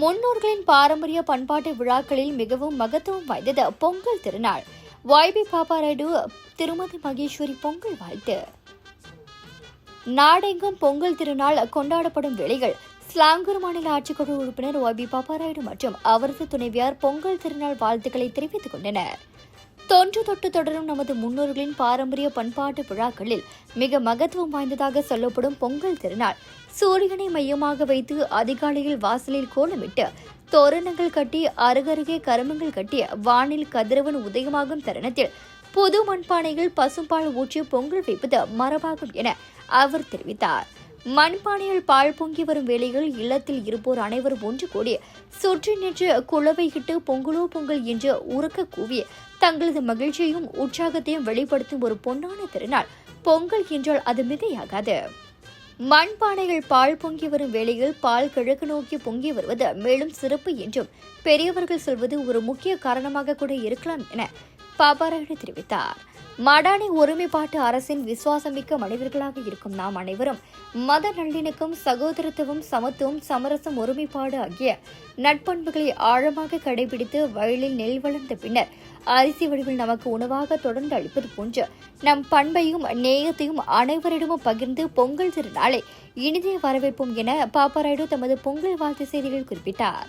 முன்னோர்களின் பாரம்பரிய பண்பாட்டு விழாக்களில் மிகவும் மகத்துவம் வாய்ந்தது பொங்கல் திருநாள். வாய்பி பாப்பா ரெடு திருமதி மகேஸ்வரி பொங்கல் வாழ்த்து. நாடெங்கும் பொங்கல் திருநாள் கொண்டாடப்படும் வேளைகள். ஸ்லாங்கூர் மாநில ஆட்சிக்குழு உறுப்பினர் ஒய்பி பாப்பாராயுடு மற்றும் அவரது துணைவியார் பொங்கல் திருநாள் வாழ்த்துக்களை தெரிவித்துக் கொண்டனர். தொன்று தொட்டு தொடரும் நமது முன்னோர்களின் பாரம்பரிய பண்பாட்டு விழாக்களில் மிக மகத்துவம் வாய்ந்ததாக சொல்லப்படும் பொங்கல் திருநாள். சூரியனை மையமாக வைத்து அதிகாலையில் வாசலில் கோலமிட்டு தோரணங்கள் கட்டி அருகருகே கருமங்கள் கட்டிய வானில் கதிரவன் உதயமாகும் தருணத்தில் புது மண்பானைகள் பசும்பால் ஊற்றி பொங்கல் வைப்பது மரபாகும் என அவர் தெரிவித்தார். மண்பானையில் பால் பொங்கி வரும் வேளையில் இல்லத்தில் இருப்போர் அனைவரும் ஒன்று கூடி சுற்றி நின்று குளவையிட்டு பொங்கலோ பொங்கல் என்று உறக்க கூவி தங்களது மகிழ்ச்சியையும் உற்சாகத்தையும் வெளிப்படுத்தும் ஒரு பொன்னான திருநாள். பொங்கல் என்றால் அது மிகையாகாது. மண்பானைகள் பால் பொங்கி வரும் வேளையில் பால் கிழக்கு நோக்கி பொங்கி வருவது மேலும் சிறப்பு என்றும் பெரியவர்கள் சொல்வது ஒரு முக்கிய காரணமாக கூட இருக்கலாம் என பாபாராயண தெரிவித்தார். மடானி ஒருமைப்பாட்டு அரசின் விசுவாசமிக்க மனிதர்களாக இருக்கும் நாம் அனைவரும் மத நல்லிணக்கம் சகோதரத்துவம் சமத்துவம் சமரசம் ஒருமைப்பாடு ஆகிய நட்பண்புகளை ஆழமாக கடைபிடித்து வயலில் நெல் வளர்ந்த பின்னர் அரிசி வடிவில் நமக்கு உணவாக தொடர்ந்து அளிப்பது போன்று நம் பண்பையும் நேயத்தையும் அனைவரிடமும் பகிர்ந்து பொங்கல் திருநாளை இனிதே வரவேற்போம் என பாப்பாராயுடு தமது பொங்கல் வாழ்த்து செய்தியில் குறிப்பிட்டார்.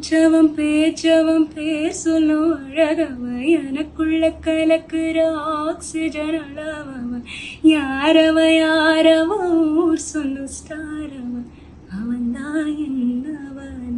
மூச்சவன் பேச்சவன் பேசணும் அழகவ எனக்குள்ள கலக்குற ஆக்சிஜன் அளவவன் யாரவ யாரவ ஊர் சொன்ன ஸ்டாரவன் அவன் தான் என்னவன்?